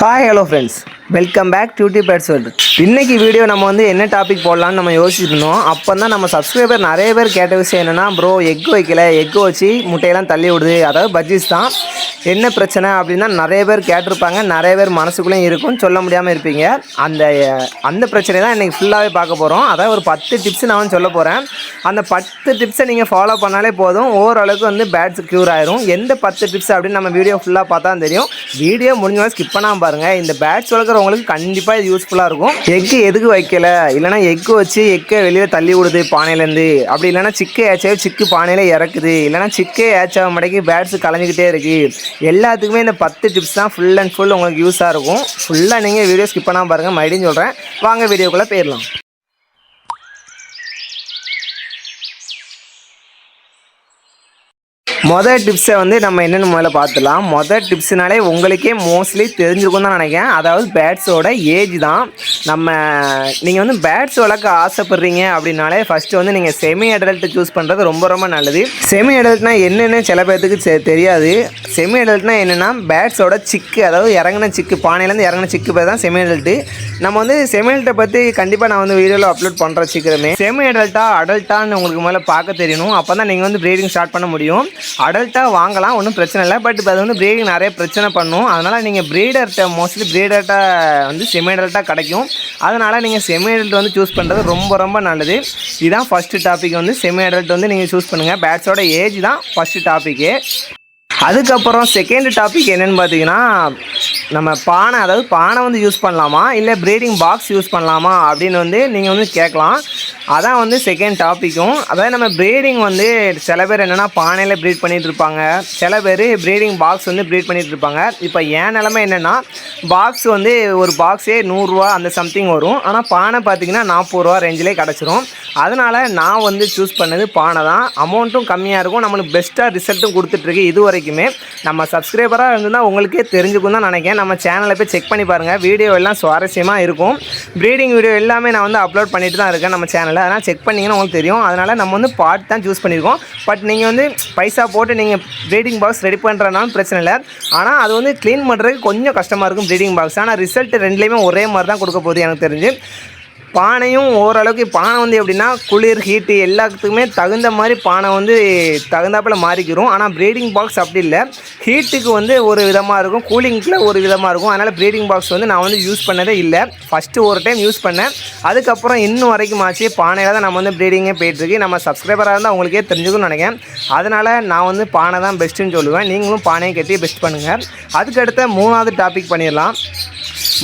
Hi hello friends Welcome back duty pets world இன்றைக்கி video நம்ம வந்து என்ன டாபிக் போடலான்னு நம்ம யோசிச்சிருந்தோம். அப்போ தான் நம்ம சப்ஸ்கிரைபர் நிறைய பேர் கேட்ட விஷயம் என்னென்னா ப்ரோ எக் வைக்கல எக் வச்சு முட்டையெல்லாம் தள்ளி விடுது. அதாவது பஜ்ஜிஸ் தான். என்ன பிரச்சனை அப்படின்னா நிறைய பேர் கேட்டிருப்பாங்க. நிறைய பேர் மனசுக்குள்ளேயும் இருக்கும். சொல்ல முடியாமல் இருப்பீங்க. அந்த அந்த பிரச்சனை தான் இன்றைக்கி ஃபுல்லாகவே பார்க்க போகிறோம் அதாவது ஒரு பத்து டிப்ஸ் நான் வந்து சொல்ல போகிறேன் அந்த பத்து டிப்ஸை நீங்கள் ஃபாலோ பண்ணாலே போதும். ஓரளவுக்கு வந்து பேட்ஸ் க்யூர் ஆயிரும். எந்த பத்து டிப்ஸ் அப்படின்னு நம்ம வீடியோ ஃபுல்லாக பார்த்தா தெரியும். வீடியோ முடிஞ்சவங்க ஸ்கிப் பண்ணாமல் பாருங்கள் இந்த பேட்ஸ் சாப்பிட்றவங்களுக்கு கண்டிப்பாக இது யூஸ்ஃபுல்லாக இருக்கும். எக்கு எதுக்கு வைக்கல? இல்லைனா எக்கு வச்சு எக்கை வெளியில் தள்ளி விடுது பானையிலேருந்து. அப்படி இல்லைனா சிக்கு ஏச்சாவே சிக்கு பானையில இறக்குது. இல்லைனா சிக்கே ஏச்சாக மடக்கி பேட்ஸு கலைஞ்சிக்கிட்டே இருக்குது எல்லாத்துக்குமே இந்த பத்து டிப்ஸ் தான் ஃபுல் அண்ட் ஃபுல் உங்களுக்கு யூஸாக இருக்கும். ஃபுல்லாக நீங்கள் வீடியோ ஸ்கிப் பண்ணாமல் பாருங்கள் மறுபடியும் சொல்கிறேன் வாங்க வீடியோக்குள்ளே போயிடலாம். மொதல் டிப்ஸை வந்து நம்ம என்னென்னு முதல்ல பார்த்துலாம் மொதல் டிப்ஸ்னாலே உங்களுக்கே மோஸ்ட்லி தெரிஞ்சிருக்கும் தான் நினைக்கிறேன். அதாவது பேட்ஸோட ஏஜ் தான். நம்ம நீங்கள் வந்து பேட்ஸ் வளர்க்க ஆசைப்படுறீங்க அப்படின்னாலே ஃபஸ்ட்டு வந்து நீங்கள் செமி அடல்ட் சூஸ் பண்ணுறது ரொம்ப ரொம்ப நல்லது. செமி அடல்ட்னா என்னென்னு சில பேர்த்துக்கு தெரியாது. செமி அடல்ட்னா என்னென்னா பேட்ஸோட சிக்கு அதாவது இறங்கின சிக்கு பானையிலேருந்து இறங்கின சிக்கு பேர் தான் செமி அடல்ட்டு நம்ம வந்து செமி அடல்ட்டை பற்றி கண்டிப்பாக நான் வந்து வீடியோவில் அப்லோட் பண்ணுறேன் சீக்கிரமே. செமி அடல்ட்டா அடல்ட்டான்னு உங்களுக்கு முதல்ல பார்க்க தெரியணும். அப்போ தான் நீங்கள் வந்து ப்ரீடிங் ஸ்டார்ட் பண்ண முடியும். அடல்ட்டாக வாங்கலாம் ஒன்றும் பிரச்சனை இல்லை. பட் இப்போ அது வந்து ப்ரீடிங் நிறைய பிரச்சனை பண்ணும். அதனால் நீங்கள் ப்ரீடர்கிட்ட மோஸ்ட்லி ப்ரீடர்கிட்ட வந்து செமி அடல்ட்டாக கிடைக்கும். அதனால் நீங்கள் செமி அடல்ட் வந்து சூஸ் பண்ணுறது ரொம்ப ரொம்ப நல்லது. இதுதான் ஃபஸ்ட்டு டாபிக் வந்து செமி அடல்ட் வந்து நீங்கள் சூஸ் பண்ணுங்கள் பேட்ஸோட ஏஜ் தான் ஃபஸ்ட்டு டாப்பிக்கு அதுக்கப்புறம் செகண்ட் டாபிக் என்னென்னு பார்த்தீங்கன்னா நம்ம பானை அதாவது பானை வந்து யூஸ் பண்ணலாமா? இல்லை ப்ரீடிங் பாக்ஸ் யூஸ் பண்ணலாமா? அப்படின்னு வந்து நீங்கள் வந்து கேட்கலாம். அதான் வந்து செகண்ட் டாப்பிக்கும் அதாவது நம்ம ப்ரீடிங் வந்து சில பேர் என்னென்னா பானையில் ப்ரீட் பண்ணிகிட்டு இருப்பாங்க. சில பேர் ப்ரீடிங் பாக்ஸ் வந்து ப்ரீட் பண்ணிகிட்டு இருப்பாங்க. இப்போ என் நிலமை என்னென்னா பாக்ஸ் வந்து ஒரு பாக்ஸே நூறுரூவா அந்த சம்திங் வரும். ஆனால் பானை பார்த்தீங்கன்னா நாற்பது ரூபா ரேஞ்சிலே கிடச்சிரும். அதனால் நான் வந்து சூஸ் பண்ணது பானை தான். அமௌண்ட்டும் கம்மியாக இருக்கும். நம்மளுக்கு பெஸ்ட்டாக ரிசல்ட்டும் கொடுத்துட்ருக்கு இது வரைக்கும் நம்ம சப்ஸ்கிரைபராக இருந்தால் உங்களுக்கே தெரிஞ்சுக்கும் தான் நினைக்கிறேன். நம்ம சேனலை போய் செக் பண்ணி பாருங்கள் வீடியோ எல்லாம் சுவாரஸ்யமாக இருக்கும். ப்ரீடிங் வீடியோ எல்லாமே நான் வந்து அப்லோட் பண்ணிட்டு தான் இருக்கேன் நம்ம சேனலில் அதனால் செக் பண்ணிங்கன்னா உங்களுக்கு தெரியும். அதனால் நம்ம வந்து பாட் தான் சூஸ் பண்ணியிருக்கோம். பட் நீங்கள் வந்து பைசா போட்டு நீங்கள் ப்ரீடிங் பாக்ஸ் ரெடி பண்ணுறனாலும் பிரச்சனை இல்லை. ஆனால் அது வந்து க்ளீன் பண்ணுறதுக்கு கொஞ்சம் கஷ்டமாக இருக்கும் ப்ரீடிங் பாக்ஸ் ஆனால் ரிசல்ட் ரெண்டுலேயுமே ஒரே மாதிரி தான் கொடுக்க போகுது எனக்கு தெரிஞ்சு. பானையும் ஓரளவுக்கு பானை வந்து எப்படின்னா குளிர் ஹீட்டு எல்லாத்துக்குமே தகுந்த மாதிரி பானை வந்து தகுந்தாப்பில் மாறிக்கிறோம் ஆனால் ப்ரீடிங் பாக்ஸ் அப்படி இல்லை. ஹீட்டுக்கு வந்து ஒரு விதமாக இருக்கும். கூலிங்க்கில் ஒரு விதமாக இருக்கும். அதனால் ப்ரீடிங் பாக்ஸ் வந்து நான் வந்து யூஸ் பண்ணதே இல்லை. ஃபஸ்ட்டு ஒரு டைம் யூஸ் பண்ணேன். அதுக்கப்புறம் இன்னும் வரைக்கும் ஆச்சு. பானையில் தான் நம்ம வந்து ப்ரீடிங்கே போயிட்டுருக்கு நம்ம சப்ஸ்கிரைபராக இருந்தால் உங்களுக்கே தெரிஞ்சுக்கணும்னு நினைக்கிறேன். அதனால் நான் வந்து பானை தான் பெஸ்ட்டுன்னு சொல்லுவேன். நீங்களும் பானையை கட்டி பெஸ்ட் பண்ணுங்கள் அதுக்கடுத்த மூணாவது டாபிக் பண்ணிடலாம்.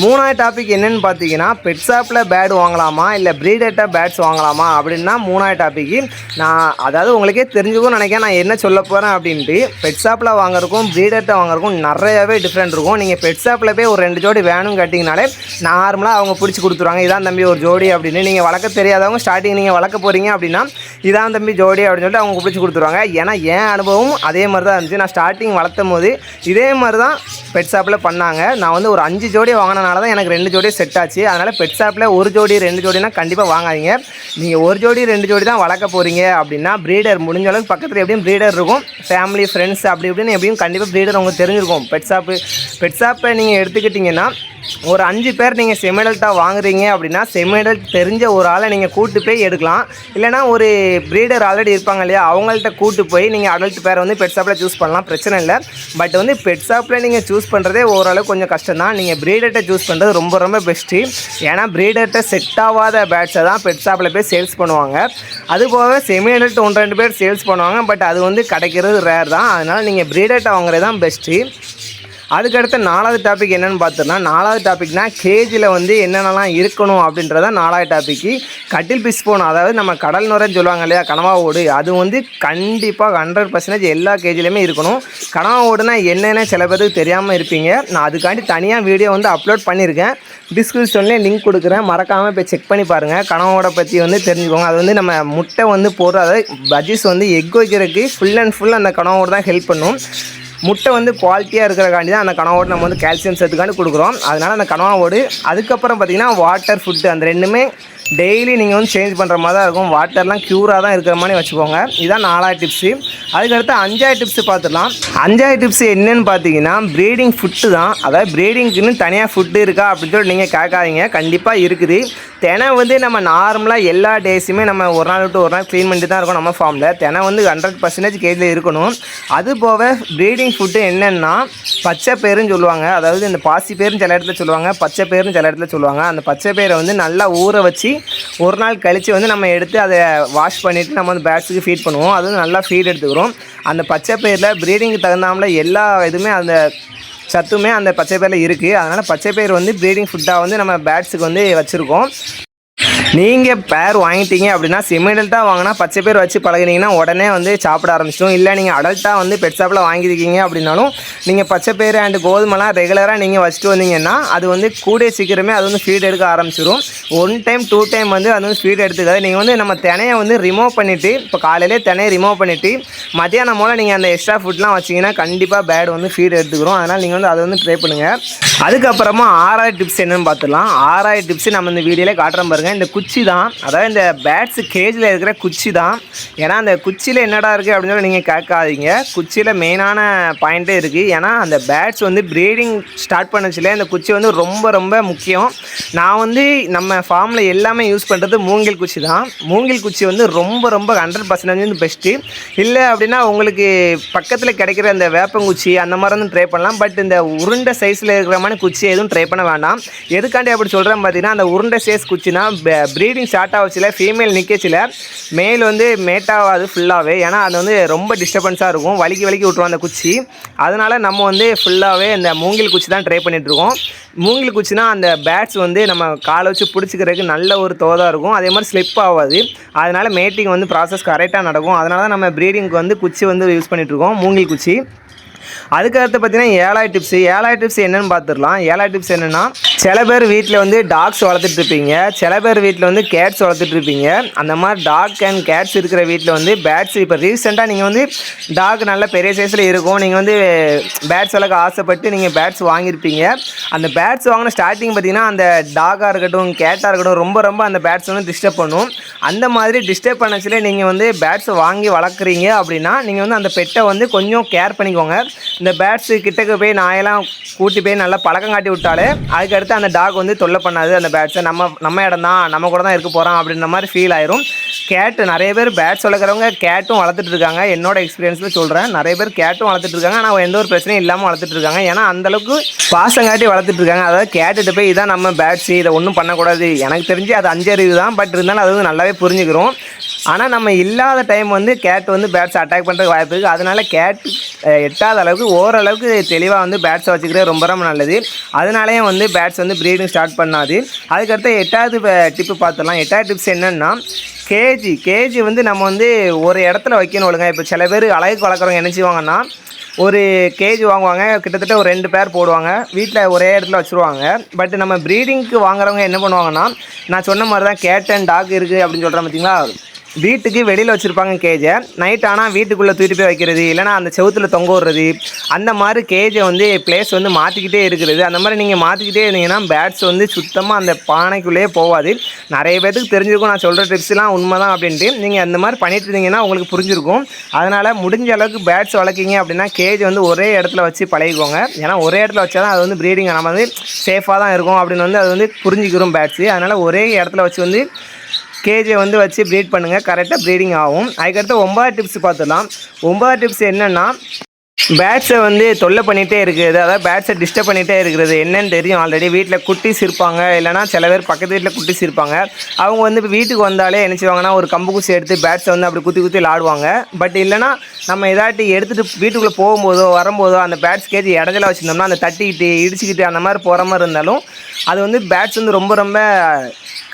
மூணாவது டாபிக் என்னன்னு பார்த்தீங்கன்னா பெட் ஷாப்பில் பேட் வாங்கலாமா இல்லை ப்ரீடட்டாக பேட்ஸ் வாங்கலாமா அப்படின்னா மூணாவது டாபிக்கு நான் அதாவது உங்களுக்கே தெரிஞ்சுக்கும் நினைக்கிறேன் நான் என்ன சொல்ல போகிறேன் அப்படின்ட்டு பெட் ஷாப்பில் வாங்குறக்கும் ப்ரீடர்ட்ட வாங்குறதுக்கும் நிறையாவே டிஃப்ரெண்ட் இருக்கும். நீங்கள் பெட் ஷாப்பில் போய் ஒரு ரெண்டு ஜோடி வேணும் கேட்டிங்கனாலே நார்மலாக அவங்க பிடிச்சி கொடுத்துருவாங்க. இதான் தம்பி ஒரு ஜோடி அப்படின்னு. நீங்கள் வளர்க்க தெரியாதவங்க ஸ்டார்டிங் நீங்கள் வளர்க்க போகிறீங்க அப்படின்னா இதான் தம்பி ஜோடி அப்படின்னு சொல்லிட்டு அவங்க பிடிச்சி கொடுத்துருவாங்க. ஏன்னா என் அனுபவம் அதே மாதிரி தான் இருந்துச்சு. நான் ஸ்டார்டிங் வளர்த்தும் போது இதே மாதிரி தான் பெட் ஷாப்பில் பண்ணாங்க. நான் வந்து ஒரு அஞ்சு ஜோடி வாங்கினேன் அதனால தான் எனக்கு ரெண்டு ஜோடி செட் ஆச்சு. அதனால் பெட் ஷாப்பில் ஒரு ஜோடி ரெண்டு ஜோடினா கண்டிப்பாக வாங்காதீங்க. நீங்கள் ஒரு ஜோடி ரெண்டு ஜோடி தான் வளர்க்க போகிறீங்க அப்படின்னா ப்ரீடர் முடிஞ்ச அளவுக்கு பக்கத்தில் எப்படியும் ப்ரீடர் இருக்கும். ஃபேமிலி ஃப்ரெண்ட்ஸ் அப்படி இப்படின்னு எப்படியும் கண்டிப்பாக ப்ரீடர் உங்களுக்கு தெரிஞ்சிருக்கும். பெட் ஷாப்பு பெட் ஷாப்பை நீங்கள் எடுத்துக்கிட்டிங்கன்னா ஒரு அஞ்சு பேர் நீங்கள் செமிடல்ட்டாக வாங்குறீங்க அப்படின்னா செமிடல் தெரிஞ்ச ஒரு ஆளை நீங்கள் கூட்டு போய் எடுக்கலாம். இல்லைனா ஒரு ப்ரீடர் ஆல்ரெடி இருப்பாங்க இல்லையா அவங்கள்ட்ட கூட்டு போய் நீங்கள் அடல்ட் பேரை வந்து பெட் ஷாப்பில் சூஸ் பண்ணலாம். பிரச்சனை இல்லை. பட் வந்து பெட் ஷாப்பில் நீங்கள் சூஸ் பண்ணுறதே ஓரளவு கொஞ்சம் கஷ்டம் தான் நீங்கள் ப்ரீடர்கிட்ட சூஸ் பண்ணுறது ரொம்ப ரொம்ப பெஸ்ட்டு ஏன்னா ப்ரீடர்கிட்ட செட் ஆகாத பேட்ஸை தான் பெட் ஷாப்பில் போய் சேல்ஸ் பண்ணுவாங்க. அது போக செமி அடல்ட் ஒன்று ரெண்டு பேர் சேல்ஸ் பண்ணுவாங்க. பட் அது வந்து கிடைக்கிறது ரேர் தான். அதனால் நீங்கள் ப்ரீடர்கிட்ட வாங்குறது தான் பெஸ்ட்டு அதுக்கடுத்து நாலாவது டாபிக் என்னென்னு பார்த்தோம்னா நாலாவது டாபிக்னா கேஜில் வந்து என்னென்னலாம் இருக்கணும் அப்படின்றத நாலாவது டாபிக்கு கட்டில் பிஸ் போகணும். அதாவது நம்ம கடல் நுரைன்னு சொல்லுவாங்க இல்லையா கனவா ஓடு. அது வந்து கண்டிப்பாக ஹண்ட்ரட் பர்சன்டேஜ் எல்லா கேஜிலையுமே இருக்கணும். கனவா ஓடுனா என்னென்ன சில பேருக்கு தெரியாமல் இருப்பீங்க. நான் அதுக்காண்டி தனியாக வீடியோ வந்து அப்லோட் பண்ணியிருக்கேன். டிஸ்கிரிப்ஷன்லேயே லிங்க் கொடுக்குறேன். மறக்காமல் போய் செக் பண்ணி பாருங்கள் கனவோட பற்றி வந்து தெரிஞ்சுக்கோங்க. அது வந்து நம்ம முட்டை வந்து போடுற அதாவது பஜ்ஜிஸ் வந்து எக் வைக்கிறதுக்கு ஃபுல் அண்ட் ஃபுல் அந்த கனவோடு தான் ஹெல்ப் பண்ணும். முட்டை வந்து குவாலிட்டியாக இருக்கிறக்காண்டி தான் அந்த கனவோடு நம்ம வந்து கால்சியம் சத்துக்காண்டி கொடுக்குறோம். அதனால் அந்த கனவாவோடு அதுக்கப்புறம் பார்த்திங்கன்னா வாட்டர் ஃபுட்டு அந்த ரெண்டுமே டெய்லி நீங்கள் வந்து சேஞ்ச் பண்ணுற மாதிரி தான் இருக்கும். வாட்டர்லாம் க்யூராக தான் இருக்கிற மாதிரி வச்சுக்கோங்க. இதுதான் நாலாவது டிப்ஸு அதுக்கடுத்து அஞ்சாவது டிப்ஸு பார்த்துடலாம். அஞ்சாவது டிப்ஸ் என்னென்னு பார்த்தீங்கன்னா ப்ரீடிங் ஃபுட்டு தான். அதாவது ப்ரீடிங்க்குன்னு தனியாக ஃபுட்டு இருக்கா அப்படின்னு சொல்லி நீங்கள் கேட்காதீங்க. கண்டிப்பாக இருக்குது. தினம் வந்து நம்ம நார்மலாக எல்லா டேஸுமே நம்ம ஒரு நாள் விட்டு ஒரு நாள் க்ளீன் பண்ணிட்டு தான் இருக்கோம் நம்ம ஃபார்மில் தினம் வந்து ஹண்ட்ரட் பர்சன்டேஜ் கேஜில் இருக்கணும். அது போக ப்ரீடிங் ஃபுட்டு என்னென்னா பச்சை பேருன்னு சொல்லுவாங்க. அதாவது இந்த பாசி பேருன்னு சில இடத்துல சொல்லுவாங்க. பச்சை பேருன்னு சில இடத்துல சொல்லுவாங்க. அந்த பச்சை பேரை வந்து நல்லா ஊற வச்சு ஒரு நாள் கழித்து வந்து நம்ம எடுத்து அதை வாஷ் பண்ணிவிட்டு நம்ம வந்து பேட்ஸுக்கு ஃபீட் பண்ணுவோம். அது வந்து நல்லா ஃபீட் எடுத்துக்கிறோம். அந்த பச்சை பயிரில் ப்ரீடிங்க்கு தகுந்தாமல் எல்லா இதுவுமே அந்த சத்துமே அந்த பச்சை பயிரில் இருக்குது அதனால் பச்சை பயிர் வந்து ப்ரீடிங் ஃபுட்டாக வந்து நம்ம பேட்ஸுக்கு வந்து வச்சுருக்கோம். நீங்கள் பேர் வாங்கிட்டீங்க அப்படின்னா சிமிடல்ட்டாக வாங்கினா பச்சை பேர் வச்சு பழகுனீங்கன்னா உடனே வந்து சாப்பிட ஆரம்பிச்சிடும். இல்லை நீங்கள் அடல்ட்டாக வந்து பெட் ஷாப்பில் வாங்கியிருக்கீங்க அப்படின்னாலும் நீங்கள் பச்சை பேர் அண்டு கோதுமைலாம் ரெகுலராக நீங்கள் வச்சுட்டு வந்தீங்கன்னா அது வந்து கூடிய சீக்கிரமே அது வந்து ஃபீட் எடுக்க ஆரம்பிச்சிடும் ஒன் டைம் டூ டைம் வந்து அது வந்து ஃபீட் எடுத்துக்காது. நீங்கள் வந்து நம்ம தினையை வந்து ரிமூவ் பண்ணிவிட்டு இப்போ காலையிலே தினையை ரிமூவ் பண்ணிவிட்டு மத்தியானம் போல் நீங்கள் அந்த எக்ஸ்ட்ரா ஃபுட்லாம் வச்சிங்கன்னா கண்டிப்பாக பேட் வந்து ஃபீட் எடுத்துக்கிறோம். அதனால் நீங்கள் வந்து அதை வந்து ட்ரை பண்ணுங்கள் அதுக்கப்புறமா ஆறாயிரம் டிப்ஸ் என்னென்னு பார்த்துலாம் ஆறாயிரம் டிப்ஸ் நம்ம இந்த வீடியோவில் காட்டுறோம் பாருங்கள் இந்த குச்சி தான் அதாவது இந்த பேட்ஸ் கேஜில் இருக்கிற குச்சி தான் ஏன்னா அந்த குச்சியில் என்னடா இருக்குது அப்படின்னு சொல்லி நீங்கள் கேட்காதீங்க. குச்சியில் மெயினான பாயிண்ட்டே இருக்குது ஏன்னா அந்த பேட்ஸ் வந்து ப்ரீடிங் ஸ்டார்ட் பண்ணச்சுல இந்த குச்சி வந்து ரொம்ப ரொம்ப முக்கியம். நான் வந்து நம்ம ஃபார்மில் எல்லாமே யூஸ் பண்ணுறது மூங்கில் குச்சி தான் மூங்கில் குச்சி வந்து ரொம்ப ரொம்ப ஹண்ட்ரட் பர்சன்டேஜ் வந்து பெஸ்ட்டு இல்லை அப்படின்னா உங்களுக்கு பக்கத்தில் கிடைக்கிற அந்த வேப்பங்குச்சி அந்த மாதிரி வந்து ட்ரை பண்ணலாம். பட் இந்த உருண்டை சைஸில் இருக்கிற மாதிரி குச்சி எதுவும் ட்ரை பண்ண வேண்டாம். எதுக்காண்டி அப்படி சொல்கிறேன் பார்த்தீங்கன்னா அந்த உருண்டை சைஸ் குச்சினா ப்ரீடிங் ஸ்டார்ட் ஆகச்சில ஃபீமேல் நிற்கச்சில மேல் வந்து மேட் ஆகாது ஃபுல்லாகவே ஏன்னா அது வந்து ரொம்ப டிஸ்டர்பன்ஸாக இருக்கும். வலிக்கி வலிக்கி விட்ருவோம் அந்த குச்சி. அதனால் நம்ம வந்து ஃபுல்லாகவே இந்த மூங்கில் குச்சி தான் ட்ரை பண்ணிகிட்ருக்கோம் மூங்கில் குச்சினா அந்த பேட்ஸ் வந்து நம்ம காலை வச்சு பிடிச்சிக்கிறதுக்கு நல்ல ஒரு தோதாக இருக்கும். அதே மாதிரி ஸ்லிப் ஆகாது. அதனால் மேட்டிங் வந்து ப்ராசஸ் கரெக்டாக நடக்கும். அதனால தான் நம்ம ப்ரீடிங்க்கு வந்து குச்சி வந்து யூஸ் பண்ணிகிட்ருக்கோம் மூங்கில் குச்சி. அதுக்கடுத்து பார்த்தீங்கன்னா ஏழாய் டிப்ஸ் ஏழாய் டிப்ஸ் என்னென்னு பார்த்துடலாம். ஏழாய் டிப்ஸ் என்னென்னா சில பேர் வீட்டில் வந்து டாக்ஸ் வளர்த்துட்டு இருப்பீங்க. சில பேர் வீட்டில் வந்து கேட்ஸ் வளர்த்துட்டு இருப்பீங்க. அந்த மாதிரி டாக் அண்ட் கேட்ஸ் இருக்கிற வீட்டில் வந்து பேட்ஸ் இப்போ ரீசெண்டாக நீங்கள் வந்து டாக் நல்ல பெரிய சைஸில் இருக்கும். நீங்கள் வந்து பேட்ஸ் வளர்க்க ஆசைப்பட்டு நீங்கள் பேட்ஸ் வாங்கியிருப்பீங்க. அந்த பேட்ஸ் வாங்கின ஸ்டார்டிங் பார்த்தீங்கன்னா அந்த டாகாக இருக்கட்டும் கேட்டாக இருக்கட்டும் ரொம்ப ரொம்ப அந்த பேட்ஸ் வந்து டிஸ்டர்ப் பண்ணும். அந்த மாதிரி டிஸ்டர்ப் பண்ணச்சிலே நீங்கள் வந்து பேட்ஸ் வாங்கி வளர்க்குறீங்க அப்படின்னா நீங்கள் வந்து அந்த பெட்டை வந்து கொஞ்சம் கேர் பண்ணிக்கோங்க. இந்த பேட்ஸு கிட்டக்கு போய் நாயெல்லாம் கூட்டி போய் நல்லா பழக்கம் காட்டி விட்டாலே அதுக்கடுத்து அந்த டாக் வந்து தொல்லை பண்ணாது அந்த பேட்ஸை நம்ம நம்ம இடம் தான் நம்ம கூட தான் இருக்க போகிறோம் அப்படின்ற மாதிரி ஃபீல் ஆயிரும். கேட்டு நிறைய பேர் பேட்ஸ் வளர்க்குறவங்க கேட்டும் வளர்த்துட்டு இருக்காங்க. என்னோட எக்ஸ்பீரியன்ஸில் சொல்கிறேன் நிறைய பேர் கேட்டும் வளர்த்துட்டு இருக்காங்க. ஆனால் எந்த ஒரு பிரச்சனையும் இல்லாமல் வளர்த்துட்டு இருக்காங்க. ஏன்னா அந்தளவுக்கு பாசங்காட்டி வளர்த்துட்டு இருக்காங்க. அதாவது கேட்டுட்டு போய் இதான் நம்ம பேட்ஸ் இதை ஒன்றும் பண்ணக்கூடாது. எனக்கு தெரிஞ்சு அது அஞ்சறிவு தான் பட் இருந்தாலும் அது வந்து நல்லாவே புரிஞ்சுக்கிறோம். ஆனால் நம்ம இல்லாத டைம் வந்து கேட் வந்து பேட்ஸை அட்டாக் பண்ணுறதுக்கு வாய்ப்பு இருக்குது அதனால கேட் எட்டாத அளவுக்கு ஓரளவுக்கு தெளிவாக வந்து பேட்ஸை வச்சுக்கிறது ரொம்ப ரொம்ப நல்லது. அதனாலேயே வந்து பேட்ஸ் வந்து ப்ரீடிங் ஸ்டார்ட் பண்ணாது. அதுக்கடுத்து எட்டாவது டிப்பு பார்த்துடலாம். எட்டாவது டிப்ஸ் என்னென்னா கேஜி கேஜி வந்து நம்ம வந்து ஒரு இடத்துல வைக்கணும் ஒழுங்காக இப்போ சில பேர் அழகுக்கு வளர்க்குறவங்க என்ன செய்வாங்கன்னா ஒரு கேஜி வாங்குவாங்க. கிட்டத்தட்ட ஒரு ரெண்டு பேர் போடுவாங்க. வீட்டில் ஒரே இடத்துல வச்சுருவாங்க. பட் நம்ம ப்ரீடிங்க்கு வாங்குறவங்க என்ன பண்ணுவாங்கன்னா நான் சொன்ன மாதிரி தான் கேட் அண்ட் டாக் இருக்குது அப்படின்னு சொல்கிறேன் பார்த்தீங்களா வீட்டுக்கு வெளியில் வச்சுருப்பாங்க கேஜை. நைட் ஆனால் வீட்டுக்குள்ளே தூக்கிட்டு போய் வைக்கிறது இல்லைனா அந்த செவுத்தில் தொங்க விடுறது. அந்த மாதிரி கேஜை வந்து பிளேஸ் வந்து மாற்றிக்கிட்டே இருக்கிறது அந்த மாதிரி நீங்கள் மாற்றிக்கிட்டே இருந்தீங்கன்னா பேட்ஸ் வந்து சுத்தமாக அந்த பானைக்குள்ளேயே போகாது நிறைய பேத்துக்கு தெரிஞ்சிருக்கும் நான் சொல்கிற ட்ரிப்ஸ்லாம் உண்மை தான் அப்படின்ட்டு. நீங்கள் அந்த மாதிரி பண்ணிட்டு இருந்தீங்கன்னா உங்களுக்கு புரிஞ்சிருக்கும். அதனால் முடிஞ்ச அளவுக்கு பேட்ஸ் வளர்க்கிங்க அப்படின்னா கேஜ் வந்து ஒரே இடத்துல வச்சு பழகிக்கோங்க. ஏன்னா ஒரே இடத்துல வச்சா தான் அது வந்து ப்ரீடிங் நம்ம வந்து சேஃபாக தான் இருக்கும் அப்படின்னு வந்து அது வந்து புரிஞ்சுக்கிறோம் பேட்ஸு அதனால் ஒரே இடத்துல வச்சு வந்து கேஜை வந்து வச்சு ப்ரீட் பண்ணுங்கள் கரெக்டாக ப்ரீடிங் ஆகும். அதுக்கடுத்து ஒன்பதாவது டிப்ஸ் பார்த்துடலாம். ஒன்பதாவது டிப்ஸ் என்னென்னா பேட்ஸை வந்து தொல்லை பண்ணிகிட்டே இருக்குது. அதாவது பேட்ஸை டிஸ்டர்ப் பண்ணிகிட்டே இருக்கிறது என்னன்னு தெரியும். ஆல்ரெடி வீட்டில் குட்டிஸ் இருப்பாங்க. இல்லைனா சில பேர் பக்கத்து வீட்டில் குட்டிஸ் இருப்பாங்க. அவங்க வந்து இப்போ வீட்டுக்கு வந்தாலே நினச்சிவாங்கன்னா ஒரு கம்பு குச்சி எடுத்து பேட்ஸை வந்து அப்படி குத்தி குத்தி விளாடுவாங்க. பட் இல்லைனா நம்ம ஏதாட்டி எடுத்துகிட்டு வீட்டுக்குள்ளே போகும்போதோ வரும்போதோ அந்த பேட்ஸ் கேஜி இடஞ்சலாக வச்சுருந்தோம்னா அந்த தட்டிக்கிட்டு இடிச்சுக்கிட்டு அந்த மாதிரி போகிற மாதிரி இருந்தாலும் அது வந்து பேட்ஸ் வந்து ரொம்ப ரொம்ப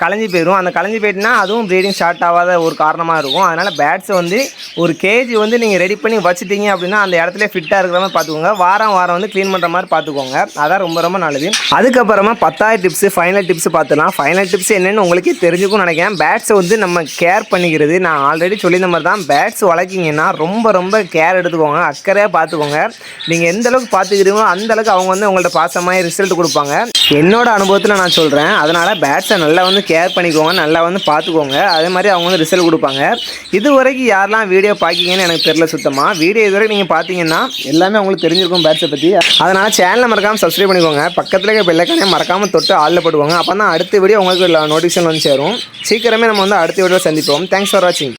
கலைஞ்சி போயிடும் அந்த கலைஞ்சி போயிட்டுனா அதுவும் ப்ரீடிங் ஸ்டார்ட் ஆகாத ஒரு காரணமாக இருக்கும். அதனால் பேட்ஸை வந்து ஒரு கேஜி வந்து நீங்கள் ரெடி பண்ணி வச்சுட்டீங்க அப்படின்னா அந்த இடத்துல ஃபிட்டாக இருக்கிற மாதிரி பார்த்துக்கோங்க. வாரம் வாரம் வந்து க்ளீன் பண்ணுற மாதிரி பார்த்துக்கோங்க. அதான் ரொம்ப ரொம்ப நல்லது. அதுக்கப்புறமா பத்தாயிரம் டிப்ஸ் ஃபைனல் டிப்ஸ் பார்த்துலாம் ஃபைனல் டிப்ஸ் என்னென்னு உங்களுக்கே தெரிஞ்சுக்கும் நினைக்கிறேன். பேட்ஸை வந்து நம்ம கேர் பண்ணிக்கிறது. நான் ஆல்ரெடி சொல்லியிருந்த மாதிரி தான். பேட்ஸ் வளர்க்கிங்கன்னா ரொம்ப ரொம்ப கேர் எடுத்துக்கோங்க. அக்கறையாக பார்த்துக்கோங்க. நீங்கள் எந்த அளவுக்கு பார்த்துக்கிறீங்களோ அந்த அளவுக்கு அவங்க வந்து உங்கள்கிட்ட பாசமாக ரிசல்ட் கொடுப்பாங்க. என்னோட அனுபவத்தில் நான் சொல்கிறேன் அதனால் பேட்ஸை நல்லா வந்து கேர் பண்ணிக்கோங்க. நல்லா வந்து பார்த்துக்கோங்க அதே மாதிரி அவங்க வந்து ரிசல்ட் கொடுப்பாங்க. இது வரைக்கும் யாரெல்லாம் வீடியோ பார்க்கிங்கன்னு எனக்கு தெரியல சுத்தமாக வீடியோ இது வரைக்கும் நீங்கள் பார்த்தீங்கன்னா எல்லாமே உங்களுக்கு தெரிஞ்சிருக்கும் பேட்ஸை பற்றி அதனால் சேனலை மறக்காமல் சப்ஸ்கிரைப் பண்ணிக்கோங்க. பக்கத்தில் இருக்க பெல்லைக்கானே மறக்காமல் தொட்டு ஆளில் போட்டுக்கோங்க. அப்போ தான் அடுத்த வீடியோ உங்களுக்கு நோட்டிஃபிகேஷன் வந்து சேரும். சீக்கிரமே நம்ம வந்து அடுத்த வீடியோ சந்திப்போம். தேங்க்ஸ் ஃபார் வாட்சிங்